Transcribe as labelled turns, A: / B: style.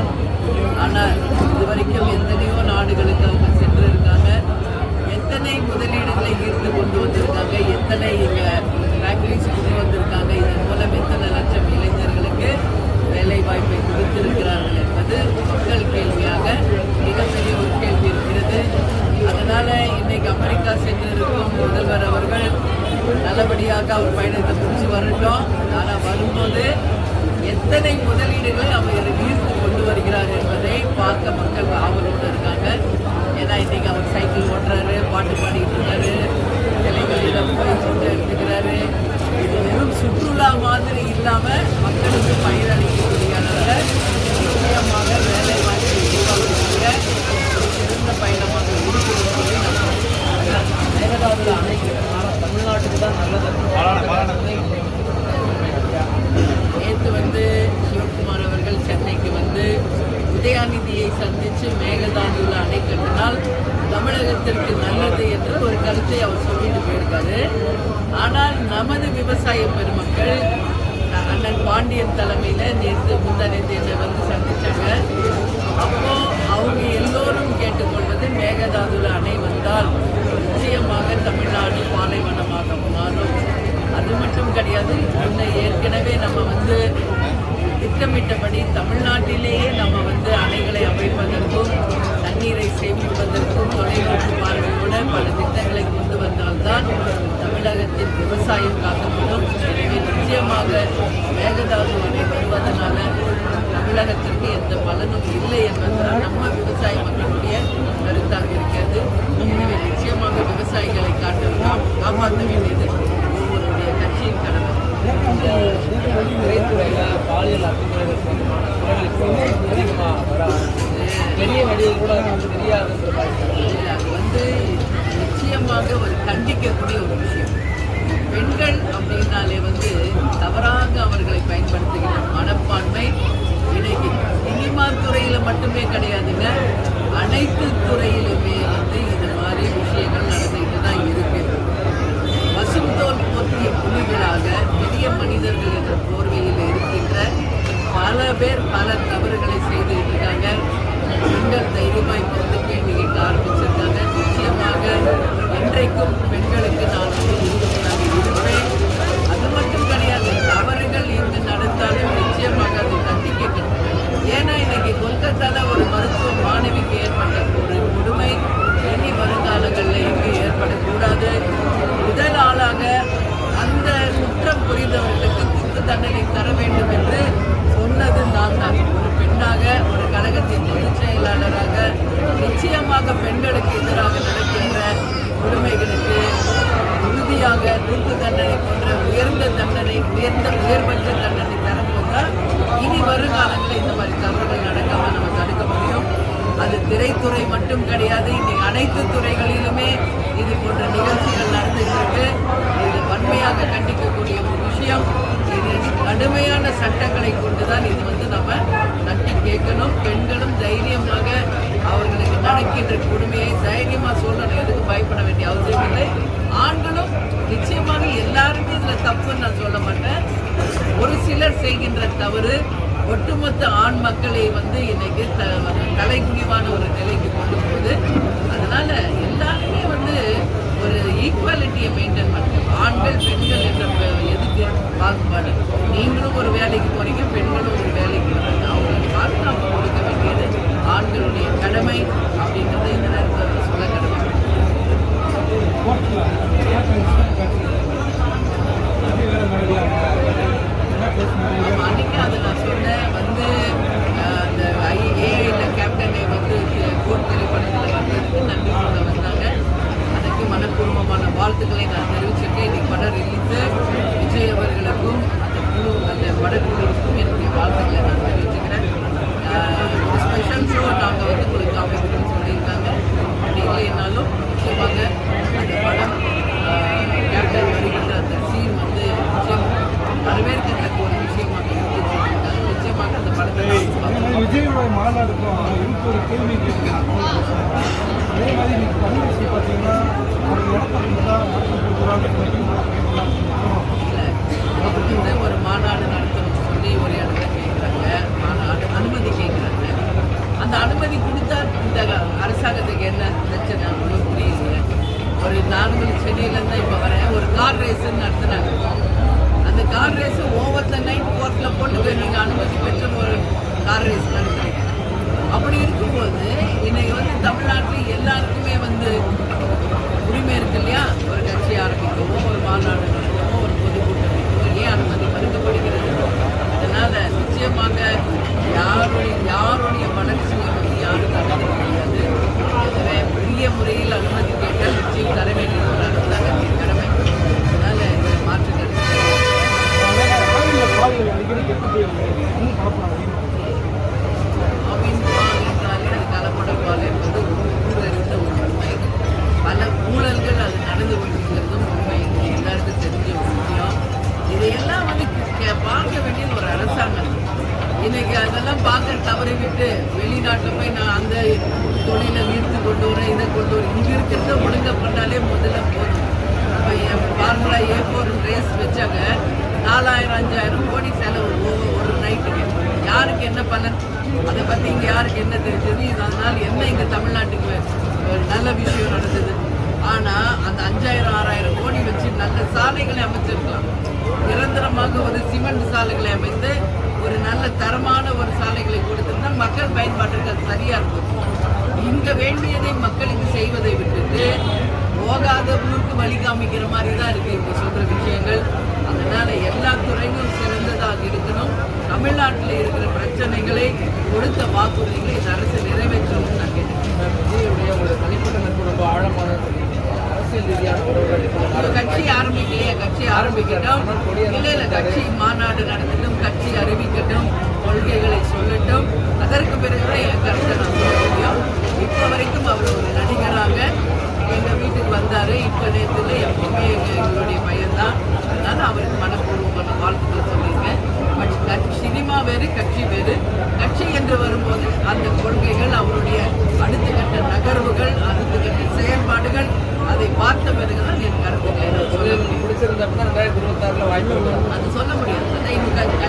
A: இருக்கலாம் ஆனால் இதுவரைக்கும் எத்தனையோ நாடுகளுக்கு அவங்க சென்றிருக்காங்க. எத்தனை முதலீடுகளை ஈர்த்து கொண்டு வந்திருக்காங்க எத்தனை இங்கே ஃபேக்டரிஸ் கொண்டு வந்திருக்காங்க இதன் மூலம் எத்தனை லட்சம் இளைஞர்களுக்கு வேலை வாய்ப்பை கொடுத்திருக்கிறார்கள் என்பது மக்கள் கேள்வியாக மிகப்பெரிய ஒரு கேள்வி இருக்கிறது. அதனால் இன்னைக்கு அமெரிக்கா சென்றிருக்கும் முதல்வர் அவர்கள் நல்லபடியாக அவர் பயணத்தை முடிச்சு வரட்டும். ஆனால் வரும்போது எத்தனை முதலீடுகள் அவர் பார்க்க மக்கள் ஆவலோடு இருக்காங்க. ஏன்னா இன்னைக்கு அவர் சைக்கிள் ஓட்டுறாரு பாட்டு பாடிக்கிட்டு இருக்காரு இலைகளிடம் போய் சொட்டு எடுத்துக்கிறாரு இது வெறும் சுற்றுலா மாதிரி இல்லாமல் மக்களுக்கு பயனளிக்கக்கூடிய அளவில் நிச்சயமாக வேலை வாய்ப்பை உருவாக்கக்கூடிய ஒரு சிறந்த பயணமாக இருக்கிறது சொல்லி நம்ம
B: மேகதாதுல அணை கட்டினால தமிழ்நாட்டுக்கு தான் நல்லது
A: நேற்று வந்து சிவகுமார் அவர்கள் சென்னைக்கு வந்து உதயாநிதியை சந்தித்து மேகதாதுல அணை கட்டினால் தமிழகத்திற்கு நல்லது என்ற ஒரு கருத்தை அவர் சொல்லிட்டு போயிருக்காரு ஆனால் நமது விவசாய பெருமக்கள் அண்ணன் பாண்டியன் தலைமையில நேற்று முந்தானேத்து என்னை வந்து சந்திச்சாங்க அப்போ அவங்க எல்லோரும் கேட்டுக்கொள்வது மேகதாதுல அணை வந்தால் நிச்சயமாக தமிழ்நாடு பாலைவனமாக மாறும் அது மட்டும் கிடையாது முன்ன ஏற்கனவே வந்து திட்டமிட்டபடி தமிழ்நாட்டிலேயே நம்ம வந்து அணைகளை அமைப்பதற்கும் தண்ணீரை சேமிப்பதற்கும் தொலைநோக்கு பார்வையோட பல திட்டங்களை கொண்டு வந்தால்தான் தமிழகத்தின் விவசாயம் காக்கப்படும் எனவே நிச்சயமாக மேகதாது அணை வருவதனால அனைத்து துறையிலுமே வந்து இது மாதிரி விஷயங்கள் நடந்துகிட்டு தான் இருக்கு. பசுந்தோல் போற்றிய புலிகளாக பெரிய மனிதர்கள் என்ற போர்வையில் இருக்கின்ற பல பேர் பல தவறுகளை செய்து இருக்காங்க. பெண்கள் தைரியமாக பொறுத்து வந்து கேள்வி கேட்க ஆரம்பிச்சிருக்காங்க. நிச்சயமாக என்றைக்கும் பெண்களுக்கு நான் வந்து உறுதுணையாக இருப்பேன் அது மட்டும் கிடையாது தவறுகள் இங்கு நடந்தாலும் நிச்சயமாக அதை தட்டி கேட்கணும் ஏன்னா இன்னைக்கு கொல்கத்தால ஒரு மருத்துவ மாணவிக்கு ஏற்பட்ட ஒரு கொடுமை இனி வருங்காலங்களில் எங்கு ஏற்படக்கூடாது முதல் ஆளாக அந்த குற்றம் புரிந்தவர்களுக்கு குற்ற தண்டனை தர வேண்டும் என்று சொன்னது நான் தான் ஒரு பெண்ணாக ஒரு கழகத்தின் பொதுச் செயலாளராக குறிப்பாக பெண்களுக்கு எதிராக நடக்கின்ற கொடுமைகளுக்கு உறுதியாக தூக்கு தண்டனை போன்ற உயர்ந்த தண்டனை உயர்ந்த உயர்பட்ச தண்டனை தரப்போதால் இனி வருங்காலங்களில் இந்த மாதிரி தவறுகள் நடக்காமல் நம்ம தடுக்க முடியும். அது திரைத்துறை மட்டும் கிடையாது இன்னைக்கு அனைத்து துறைகளிலுமே இது போன்ற நிகழ்ச்சிகள் நடந்துகிட்டு இது வன்மையாக கண்டிக்கக்கூடிய ஒரு விஷயம். இது கடுமையான சட்டங்களை கொண்டுதான் இது வந்து நம்ம தட்டி கேட்கணும். பெண்களும் அவர்களுக்கு கொடுமையை தைரியமா சொல்லணும். எதுக்கு பயப்பட வேண்டிய அவசியம் இல்லை. ஆண்களும் நிச்சயமாக எல்லாருமே இதுல தப்புன்னு நான் சொல்ல மாட்டேன். ஒரு சிலர் செய்கின்ற தவறு ஒட்டுமொத்த ஆண் மக்களை வந்து இன்னைக்கு த தலைகுனிவான ஒரு நிலைக்கு கொண்டு போகுது. அதனால எல்லாருமே வந்து ஒரு ஈக்குவாலிட்டியை மெயின்டைன் பண்ணுங்க ஆண்கள் பெண்கள் என்ற எதுக்கு பாகுபாடு? நீங்களும் ஒரு வேலைக்கு போறீங்க
C: விஜயோட இன்னைக்கு
A: அதெல்லாம் பார்க்க தவறி விட்டு வெளிநாட்டில் போய் நான் அந்த தொழிலை ஈர்த்து கொண்டு வரேன் இதை கொண்டு வரேன் இங்கே இருக்கிறத ஒழுங்காக பண்ணாலே முதல்ல போதும் இப்போ ஃபார்முலா ஏ ஃபோர் ரேஸ் வச்சாங்க நாலாயிரம் அஞ்சாயிரம் கோடி செலவு. என்ன பலன் அதை பற்றி இங்கே யாருக்கு என்ன தெரிஞ்சது? இதனால் என்ன இங்கே தமிழ்நாட்டுக்கு ஒரு நல்ல விஷயம் நடந்தது? ஆனால் அந்த அஞ்சாயிரம் ஆறாயிரம் கோடி வச்சு நல்ல சாலைகளை அமைச்சிருக்கலாம். நிரந்தரமாக ஒரு சிமெண்ட் சாலைகளை அமைத்து ஒரு நல்ல தரமான ஒரு சாலைகளை கொடுத்திருந்தா மக்கள் பயன்பாட்டுக்கு அது சரியா இருக்கும். இங்க வேண்டியதை மக்களுக்கு செய்வதை விட்டுட்டு போகாத ஊருக்கு வழி காமிக்கிற மாதிரி தான் இருக்கு இப்ப சொல்ற விஷயங்கள். அதனால எல்லா துறையும் சிறந்ததாக இருக்குது தமிழ்நாட்டில் இருக்கிற பிரச்சனைகளை கொடுத்த வாக்குறுதிகளை இந்த அரசு நிறைவேற்றணும்னு நான் கேட்டுக்கிறேன்.
B: விஜயுடைய ஒரு தனிப்பட்ட நட்பு ரொம்ப ஆழமான அரசியல் ரீதியான உறவுகள் இப்போ
A: ஒரு கட்சி ஆரம்பிக்கலையே கட்சி ஆரம்பிக்கட்டும். இல்ல இல்ல கட்சி மாநாடு நடத்தட்டும் கட்சி அறிவிக்கட்டும் கொள்கைகளை சொல்லட்டும் அதற்கு பிறகுதான் என் கருத்தை நான் சொல்ல முடியும் இப்போ வரைக்கும் அவர் ஒரு நடிகராக எங்க வீட்டுக்கு வந்தாரு இப்ப நேரத்துல எப்பவுமே எங்க எங்களுடைய பையன்தான் அதனால அவருக்கு மனப்பூர்வமான வாழ்த்துக்களை சொல்லியிருக்கேன் பட் கட்சி சினிமா வேறு கட்சி வேறு. கட்சி என்று வரும்போது அந்த கொள்கைகள் அவருடைய அடுத்த கட்ட நகர்வுகள் அடுத்த கட்ட செயல்பாடுகள் அதை பார்த்த பிறகுதான் என் கருத்துக்களை நான் சொல்ல முடியும்.
B: பிடிச்சிருந்தப்ப ரெண்டாயிரத்தி இருபத்தாறுல வாய்ப்பு
A: அது சொல்ல முடியாது. இன்னும்